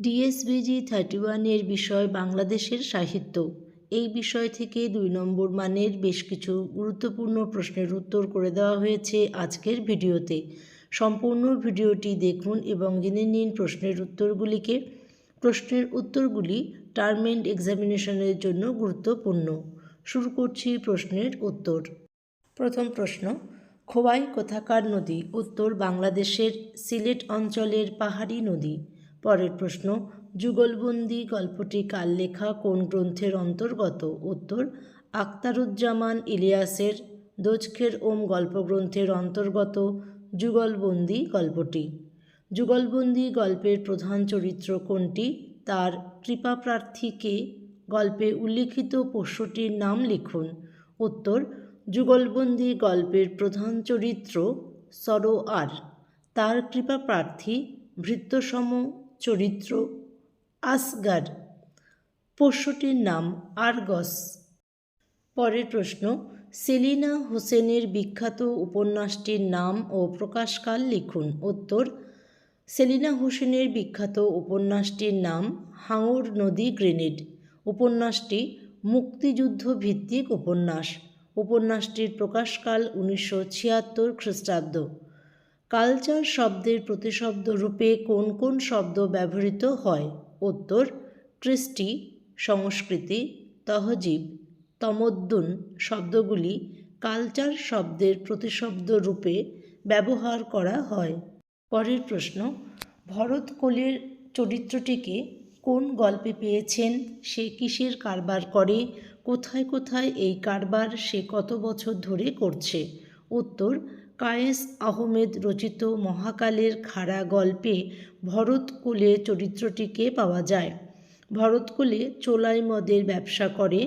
ডিএসবিজি thirty ওয়ানের বিষয় বাংলাদেশের সাহিত্য। এই বিষয় থেকে দুই নম্বর মানের বেশ কিছু গুরুত্বপূর্ণ প্রশ্নের উত্তর করে দেওয়া হয়েছে আজকের ভিডিওতে। সম্পূর্ণ ভিডিওটি দেখুন এবং জেনে নিন প্রশ্নের উত্তরগুলিকে। প্রশ্নের উত্তরগুলি টার্ম এন্ড এক্সামিনেশনের জন্য গুরুত্বপূর্ণ। শুরু করছি প্রশ্নের উত্তর। প্রথম প্রশ্ন, খোয়াই কোথাকার নদী? উত্তর বাংলাদেশের সিলেট অঞ্চলের পাহাড়ি নদী। পরের প্রশ্ন, যুগলবন্দি গল্পটি কার লেখা, কোন গ্রন্থের অন্তর্গত? উত্তর, আখতারুজ্জামান ইলিয়াসের দোজখের ওম গল্পগ্রন্থের অন্তর্গত যুগলবন্দি গল্পটি। যুগলবন্দি গল্পের প্রধান চরিত্র কোনটি? তার কৃপাপ্রার্থীকে গল্পে উল্লিখিত পোষ্যটির নাম লিখুন। উত্তর, যুগলবন্দি গল্পের প্রধান চরিত্র সরোয়ার। তার কৃপাপ্রার্থী ভৃত্যসম চরিত্র, আসগার। পোষ্যটির নাম আরগস। পরের প্রশ্ন, সেলিনা হোসেনের বিখ্যাত উপন্যাসটির নাম ও প্রকাশকাল লিখুন। উত্তর, সেলিনা হোসেনের বিখ্যাত উপন্যাসটির নাম হাঙর নদী গ্রেনেড। উপন্যাসটি মুক্তিযুদ্ধ ভিত্তিক উপন্যাস। উপন্যাসটির প্রকাশকাল উনিশশো ছিয়াত্তর খ্রিস্টাব্দ। কালচার শব্দের প্রতিশব্দ রূপে কোন কোন শব্দ ব্যবহৃত হয়? উত্তর, কৃষ্টি, সংস্কৃতি, তহজিব, তমদ্দুন শব্দগুলি কালচার শব্দের প্রতিশব্দ রূপে ব্যবহার করা হয়। পরের প্রশ্ন, ভরত কোলের চরিত্রটিকে কোন গল্পে পেয়েছেন? সে কিসের কারবার করে? কোথায় কোথায় এই কারবার সে কত বছর ধরে করছে? উত্তর কায়েস আহমেদ রচিত মহাকালের খাড়া গল্পে ভরতকুলে চরিত্রটিকে পাওয়া যায়? ভরতকুলে চোলাই মদের ব্যবসা করে,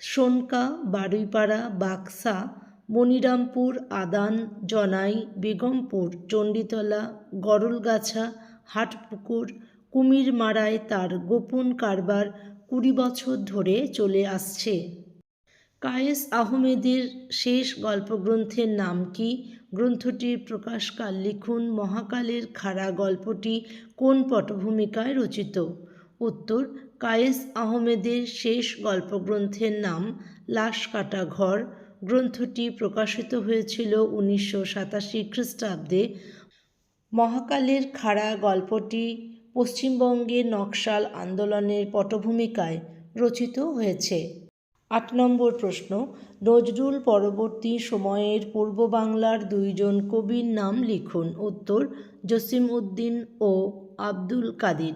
সোনকা, বারুইপাড়া, বাক্সা, মনিরামপুর, আদান, জনাই, বেগমপুর, চণ্ডীতলা, গরলগাছা, হাটপুকুর, কুমিরমারায় তার গোপন কারবার কুড়ি বছর ধরে চলে আসছে। কায়েস আহমেদের শেষ গল্পগ্রন্থের নাম কি? গ্রন্থটির প্রকাশকাল লিখুন মহাকালের খাড়া গল্পটি কোন পটভূমিকায় রচিত? উত্তর, কায়েস আহমেদের শেষ গল্পগ্রন্থের নাম লাশ কাটা ঘর। গ্রন্থটি প্রকাশিত হয়েছিল উনিশশো সাতাশি খ্রিস্টাব্দে। মহাকালের খাড়া গল্পটি পশ্চিমবঙ্গে নকশাল আন্দোলনের পটভূমিকায় রচিত হয়েছে। আট নম্বর প্রশ্ন, নজরুল পরবর্তী সময়ের পূর্ব বাংলার দুইজন কবির নাম লিখুন। উত্তর, জসিম উদ্দিন ও আব্দুল কাদির।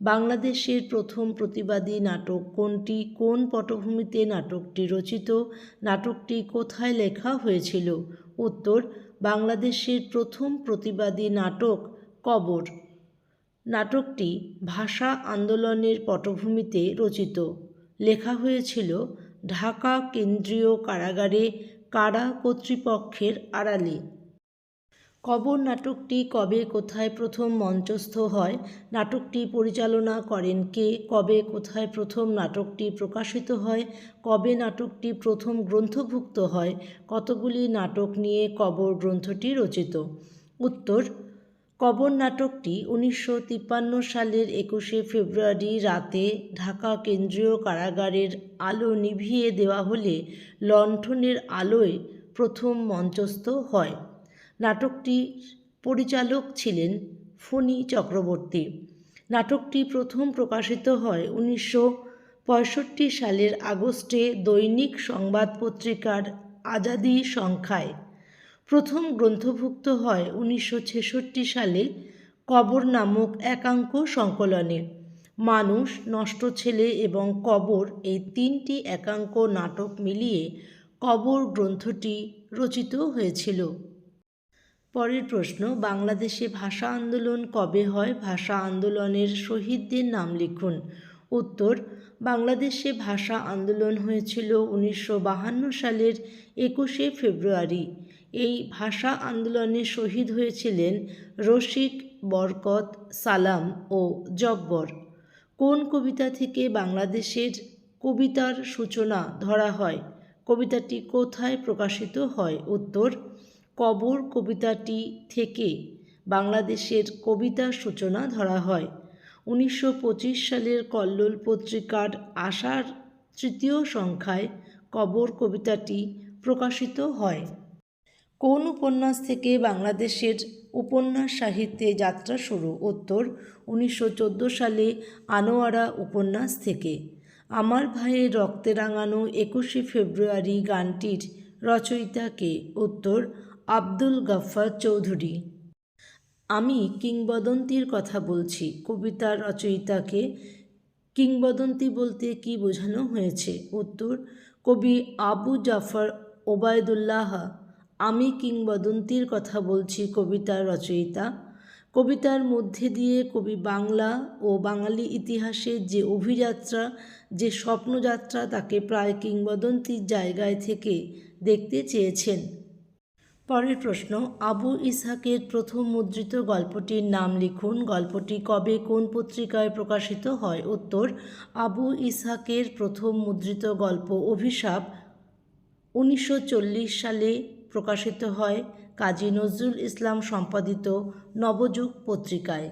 বাংলাদেশের প্রথম প্রতিবাদী নাটক কোনটি? কোন পটভূমিতে নাটকটি রচিত? নাটকটি কোথায় লেখা হয়েছিল? উত্তর, বাংলাদেশের প্রথম প্রতিবাদী নাটক কবর। নাটকটি ভাষা আন্দোলনের পটভূমিতে রচিত। লেখা হয়েছিল ঢাকা কেন্দ্রীয় কারাগারে কারা কর্তৃপক্ষের আড়ালে? কবর নাটকটি কবে কোথায় প্রথম মঞ্চস্থ হয়? নাটকটি পরিচালনা করেন কে? কবে কোথায় প্রথম নাটকটি প্রকাশিত হয়? কবে নাটকটি প্রথম গ্রন্থভুক্ত হয়? কতগুলি নাটক নিয়ে কবর গ্রন্থটি রচিত? উত্তর কবর নাটকটি উনিশশো তিপ্পান্ন সালের একুশে ফেব্রুয়ারি রাতে ঢাকা কেন্দ্রীয় কারাগারের আলো নিভিয়ে দেওয়া হলে লণ্ঠনের আলোয় প্রথম মঞ্চস্থ হয়। নাটকটির পরিচালক ছিলেন ফণী চক্রবর্তী। নাটকটি প্রথম প্রকাশিত হয় উনিশশো পঁয়ষট্টি সালের আগস্টে দৈনিক সংবাদ পত্রিকার আজাদি সংখ্যায়। প্রথম গ্রন্থভুক্ত হয় উনিশশো ছেষট্টি সালে কবর নামক একাঙ্ক সংকলনে। মানুষ, নষ্ট ছেলে এবং কবর এই তিনটি একাঙ্ক নাটক মিলিয়ে কবর গ্রন্থটি রচিত হয়েছিল। পরের প্রশ্ন, বাংলাদেশে ভাষা আন্দোলন কবে হয়? ভাষা আন্দোলনের শহীদদের নাম লিখুন। উত্তর, বাংলাদেশে ভাষা আন্দোলন হয়েছিল উনিশশো সালের একুশে ফেব্রুয়ারি। এই ভাষা আন্দোলনে শহীদ হয়েছিলেন রশিক বরকত সালাম ও জব্বর। কোন কবিতা থেকে বাংলাদেশের কবিতার সূচনা ধরা হয়? কবিতাটি কোথায় প্রকাশিত হয়? উত্তর, কবর কবিতাটি থেকে বাংলাদেশের কবিতার সূচনা ধরা হয়। উনিশশো পঁচিশ সালের কল্লোল পত্রিকার আষাঢ় তৃতীয় সংখ্যায় কবর কবিতাটি প্রকাশিত হয়। কোন উপন্যাস থেকে বাংলাদেশের উপন্যাস সাহিত্যে যাত্রা শুরু? উত্তর, উনিশশো চোদ্দ সালে আনোয়ারা উপন্যাস থেকে। আমার ভাইয়ের রক্তে রাঙানো একুশে ফেব্রুয়ারি গানটির রচয়িতা কে? উত্তর, আব্দুল গাফফার চৌধুরী। আমি কিংবদন্তির কথা বলছি। কবিতার রচয়িতাকে কিংবদন্তি বলতে কি বোঝানো হয়েছে? উত্তর, কবি আবু জাফর ওবায়দুল্লাহ আমি কিংবদন্তির কথা বলছি কবিতার রচয়িতা। কবিতার মধ্যে দিয়ে কবি বাংলা ও বাঙালি ইতিহাসের যে অভিযাত্রা, যে স্বপ্নযাত্রা তাকে প্রায় কিংবদন্তির জায়গায় থেকে দেখতে চেয়েছেন। পরের প্রশ্ন, আবু ইসহাকের প্রথম মুদ্রিত গল্পটির নাম লিখুন। গল্পটি কবে কোন পত্রিকায় প্রকাশিত হয়? উত্তর, আবু ইসহাকের প্রথম মুদ্রিত গল্প অভিশাপ উনিশশো চল্লিশ সালে প্রকাশিত হয় কাজী নজরুল ইসলাম সম্পাদিত নবযুগ পত্রিকায়।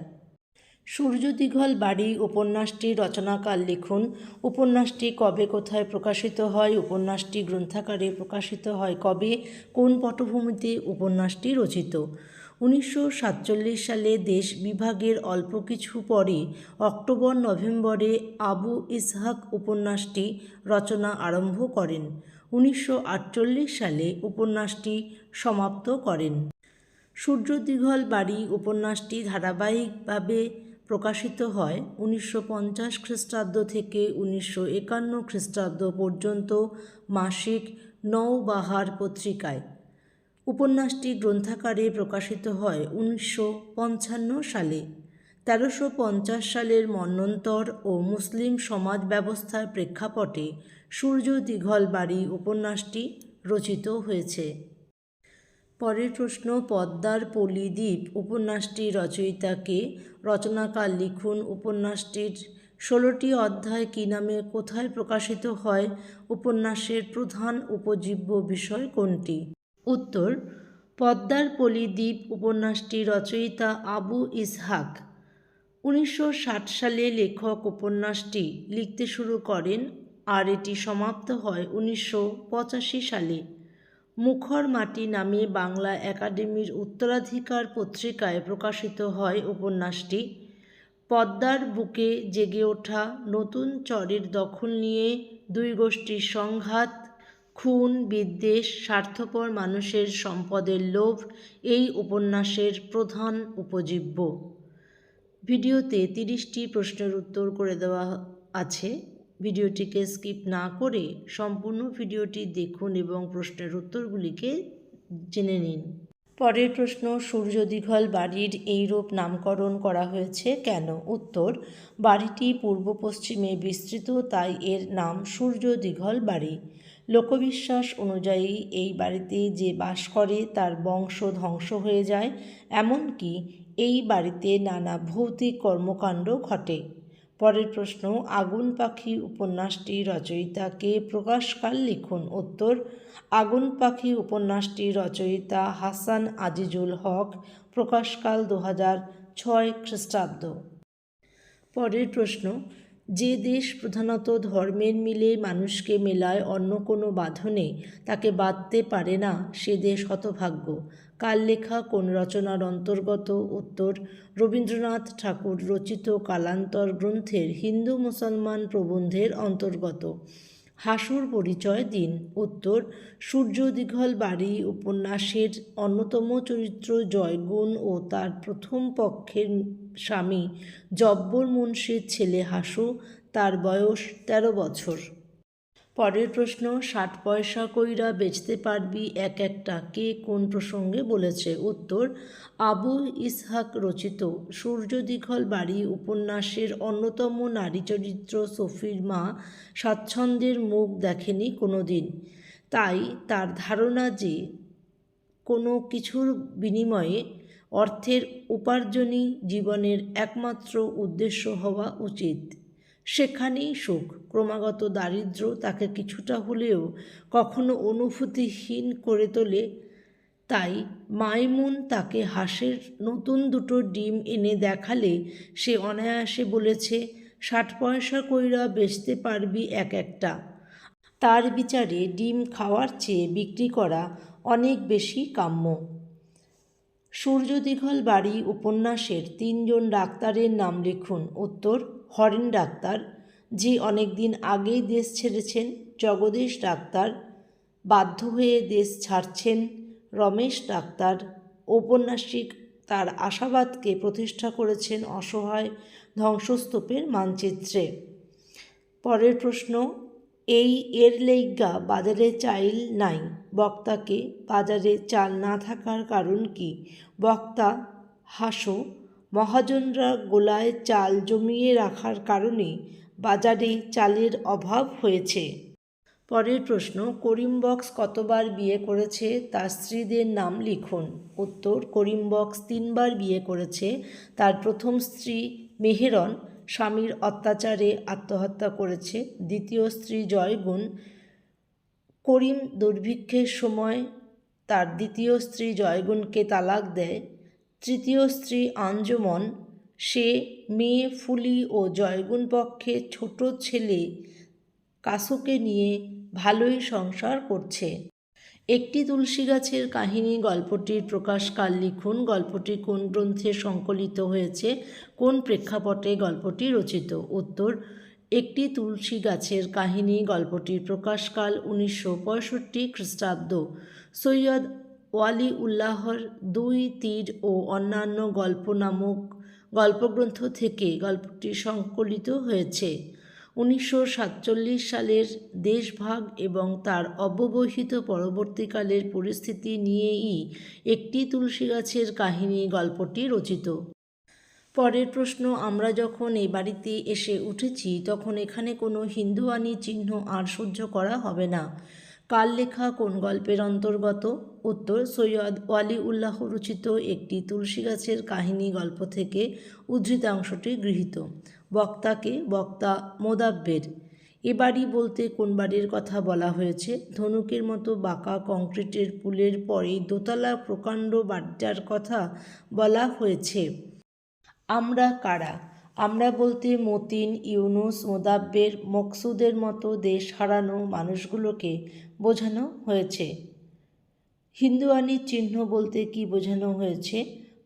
সূর্য দীঘল বাড়ি উপন্যাসটি রচনাকাল লিখুন। উপন্যাসটি কবে কোথায় প্রকাশিত হয়? উপন্যাসটি গ্রন্থাকারে প্রকাশিত হয় কবে? কোন পটভূমিতে উপন্যাসটি রচিত? উনিশশো সাতচল্লিশ সালে দেশ বিভাগের অল্প কিছু পরে অক্টোবর নভেম্বরে আবু ইসহাক উপন্যাসটি রচনা আরম্ভ করেন। উনিশশো আটচল্লিশ সালে উপন্যাসটি সমাপ্ত করেন। সূর্য দীঘল বাড়ি উপন্যাসটি ধারাবাহিকভাবে প্রকাশিত হয় উনিশশো পঞ্চাশ খ্রিস্টাব্দ থেকে উনিশশো একান্ন খ্রিস্টাব্দ পর্যন্ত মাসিক নৌবাহার পত্রিকায়। উপন্যাসটি গ্রন্থাকারে প্রকাশিত হয় উনিশশো পঞ্চান্ন সালে। তেরোশো পঞ্চাশ সালের মন্বন্তর ও মুসলিম সমাজ ব্যবস্থার প্রেক্ষাপটে সূর্য দীঘল বাড়ি উপন্যাসটি রচিত হয়েছে। পরের প্রশ্ন, পদ্মার পলিদ্বীপ উপন্যাসটি রচয়িতাকে রচনাকাল লিখুন উপন্যাসটির ষোলোটি অধ্যায় কী নামে কোথায় প্রকাশিত হয়? উপন্যাসের প্রধান উপজীব্য বিষয় কোনটি? উত্তর, পদ্মার পলিদ্বীপ উপন্যাসটি রচয়িতা আবু ইসহাক। উনিশশো ষাট সালে লেখক উপন্যাসটি লিখতে শুরু করেন আর এটি সমাপ্ত হয় উনিশশো পঁচাশি সালে। মুখর মাটি নামে বাংলা একাডেমির উত্তরাধিকার পত্রিকায় প্রকাশিত হয় উপন্যাসটি। পদ্মার বুকে জেগে ওঠা নতুন চরের দখল নিয়ে দুই গোষ্ঠীর সংঘাত, খুন, বিদ্বেষ, স্বার্থপর মানুষের সম্পদের লোভ এই উপন্যাসের প্রধান উপজীব্য। ভিডিওতে তিরিশটি প্রশ্নের উত্তর করে দেওয়া আছে। ভিডিওটিকে স্কিপ না করে সম্পূর্ণ ভিডিওটি দেখুন এবং প্রশ্নের উত্তরগুলিকে জেনে নিন। পরের প্রশ্ন সূর্য দীঘল বাড়ির এইরূপ নামকরণ করা হয়েছে কেন? উত্তর, বাড়িটি পূর্ব পশ্চিমে বিস্তৃত, তাই এর নাম সূর্য দীঘল বাড়ি। লোকবিশ্বাস অনুযায়ী এই বাড়িতে যে বাস করে তার বংশ ধ্বংস হয়ে যায়, এমনকি এই বাড়িতে নানা ভৌতিক কর্মকাণ্ড ঘটে। পরের প্রশ্ন, আগুন পাখি উপন্যাসটি রচয়িতাকে প্রকাশকাল লিখুন? উত্তর, আগুন পাখি উপন্যাসটি রচয়িতা হাসান আজিজুল হক, প্রকাশকাল দু হাজার ছয় খ্রিস্টাব্দ। পরের প্রশ্ন যে দেশ প্রধানত ধর্মের মিলে মানুষকে মেলায় অন্য কোনো বাঁধনে তাকে বাঁধতে পারে না, সে দেশ হতভাগ্য। কাল লেখা, কোন রচনার অন্তর্গত উত্তর? রবীন্দ্রনাথ ঠাকুর রচিত কালান্তর গ্রন্থের হিন্দু মুসলমান প্রবন্ধের অন্তর্গত। হাসুর পরিচয় দিন। উত্তর সূর্য দীঘল বাড়ি উপন্যাসের অন্যতম চরিত্র জয়গুণ ও তার প্রথম পক্ষের স্বামী জব্বর মুন্সির ছেলে হাসু। তার বয়স তেরো বছর। পরের প্রশ্ন, ষাট পয়সা কইরা বেচতে পারবি এক একটা। কে কোন প্রসঙ্গে বলেছে? উত্তর, আবু ইসহাক রচিত। সূর্য দীঘল বাড়ি, উপন্যাসের অন্যতম নারী চরিত্র সফির মা স্বাচ্ছন্দ্যের মুখ দেখেনি কোনো দিন তাই তার ধারণা যে কোনো কিছুর বিনিময়ে অর্থের উপার্জনই জীবনের একমাত্র উদ্দেশ্য হওয়া উচিত। সেখানেই সুখ ক্রমাগত দারিদ্র তাকে কিছুটা হলেও কখনো অনুভূতিহীন করে তোলে। তাই মাইমুন তাকে হাঁসের নতুন দুটো ডিম এনে দেখালে সে অনায়াসে বলেছে, ষাট পয়সা কইরা বেচতে পারবি এক একটা। তার বিচারে ডিম খাওয়ার চেয়ে বিক্রি করা অনেক বেশি কাম্য। সূর্য দীঘল বাড়ি উপন্যাসের তিনজন ডাক্তারের নাম লিখুন। উত্তর হরেন ডাক্তার, যে অনেক দিন আগেই দেশ ছেড়েছেন জগদীশ ডাক্তার, বাধ্য হয়ে দেশ ছাড়ছেন রমেশ ডাক্তার। ঔপন্যাসিক তার আশাবাদকে প্রতিষ্ঠা করেছেন অসহায় ধ্বংসস্তূপের মানচিত্রে। পরের প্রশ্ন, এই এর লেইগা বাজারে চাইল নাই, বক্তাকে বাজারে চাল না থাকার কারণ কি? বক্তা, হাসো। মহাজনরা গোলায় চাল জমিয়ে রাখার কারণে বাজারে চালের অভাব হয়েছে। পরের প্রশ্ন করিম বক্স কতবার বিয়ে করেছে? তার স্ত্রীদের নাম লিখুন। উত্তর করিম বক্স তিনবার বিয়ে করেছে। তার প্রথম স্ত্রী মেহেরন, স্বামীর অত্যাচারে আত্মহত্যা করেছে। দ্বিতীয় স্ত্রী জয়গুণ, করিম দুর্ভিক্ষের সময় তার দ্বিতীয় স্ত্রী জয়গুণকে তালাক দেয়। তৃতীয় স্ত্রী আঞ্জুমন, সে মেয়ে ফুলি ও জয়গুণ পক্ষে ছোট ছেলে কাসুকে নিয়ে ভালোই সংসার করছে। একটি তুলসী গাছের কাহিনী গল্পটির প্রকাশকাল লিখুন। গল্পটি কোন গ্রন্থে সংকলিত হয়েছে? কোন প্রেক্ষাপটে গল্পটি রচিত? উত্তর, একটি তুলসী গাছের কাহিনী গল্পটির প্রকাশকাল উনিশশো পঁয়ষট্টি খ্রিস্টাব্দ। সৈয়দ ওয়ালি উল্লাহর দুই তীর ও অন্যান্য গল্প নামক গল্পগ্রন্থ থেকে গল্পটি সংকলিত হয়েছে। উনিশশো সাতচল্লিশ সালের দেশভাগ এবং তার অব্যবহিত পরবর্তীকালের পরিস্থিতি নিয়েই একটি তুলসী গাছের কাহিনী গল্পটি রচিত। পরের প্রশ্ন, আমরা যখন এই বাড়িতে এসে উঠেছি, তখন এখানে কোনো হিন্দুয়ানি চিহ্ন আর সহ্য করা হবে না। কাল লেখা কোন গল্পের অন্তর্গত? উত্তর, সৈয়দ ওয়ালি উল্লাহ রচিত একটি তুলসী গাছের কাহিনী গল্প থেকে উদ্ধৃতাংশটি গৃহীত। বক্তাকে বক্তা মোদাব্বের। এ বাড়ি বলতে কোন বাড়ির কথা বলা হয়েছে? ধনুকের মতো বাঁকা কংক্রিটের পুলের পরেই দোতলা প্রকাণ্ড বাড়িটার কথা বলা হয়েছে। আমরা কারা? আমরা বলতে মতিন, ইউনুস, মোদাব্বের, মকসুদের মতো দেশ হারানো মানুষগুলোকে বোঝানো হয়েছে। হিন্দুয়ানির চিহ্ন বলতে কি বোঝানো হয়েছে?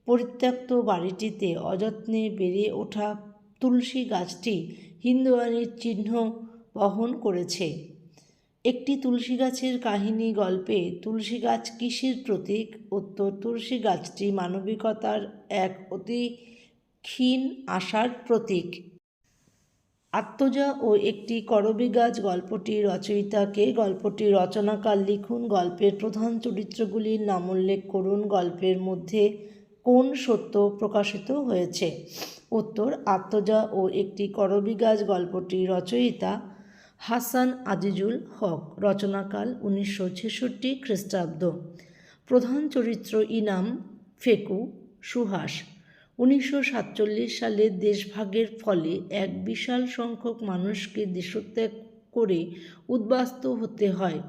পরিত্যক্ত বাড়িটিতে অযত্নে বেড়ে ওঠা তুলসী গাছটি হিন্দুয়ানির চিহ্ন বহন করেছে। একটি তুলসী গাছের কাহিনী গল্পে তুলসী গাছ কিসের প্রতীক? উত্তর, তুলসী গাছটি মানবিকতার এক অতি ক্ষীণ আশার প্রতীক। আত্মজা ও একটি করবী গাছ গল্পটি রচয়িতাকে গল্পটি রচনাকাল লিখুন। গল্পের প্রধান চরিত্রগুলির নাম উল্লেখ করুন। গল্পের মধ্যে কোন সত্য প্রকাশিত হয়েছে? উত্তর, আত্মজা ও একটি করবী গাছ গল্পটি রচয়িতা হাসান আজিজুল হক। রচনাকাল উনিশশো ছেষট্টি খ্রিস্টাব্দ। প্রধান চরিত্র ইনাম ফেকু সুহাস। উনিশশো সাতচল্লিশ সালের দেশভাগের ফলে এক বিশাল সংখ্যক মানুষকে দেশত্যাগ করে উদ্বাস্ত হতে হয়।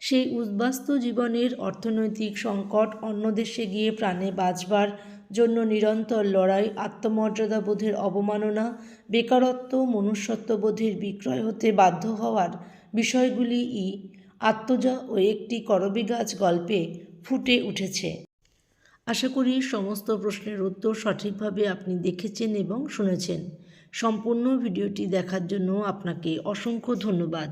সেই উদ্বাস্ত জীবনের অর্থনৈতিক সংকট অন্য দেশে গিয়ে প্রাণে বাঁচবার জন্য নিরন্তর লড়াই আত্মমর্যাদাবোধের অবমাননা, বেকারত্ব মনুষ্যত্ববোধের বিক্রয় হতে বাধ্য হওয়ার বিষয়গুলিই আত্মজা ও একটি করবী গাছ গল্পে ফুটে উঠেছে। আশা করি সমস্ত প্রশ্নের উত্তর সঠিকভাবে আপনি দেখেছেন এবং শুনেছেন। সম্পূর্ণ ভিডিওটি দেখার জন্য আপনাকে অসংখ্য ধন্যবাদ।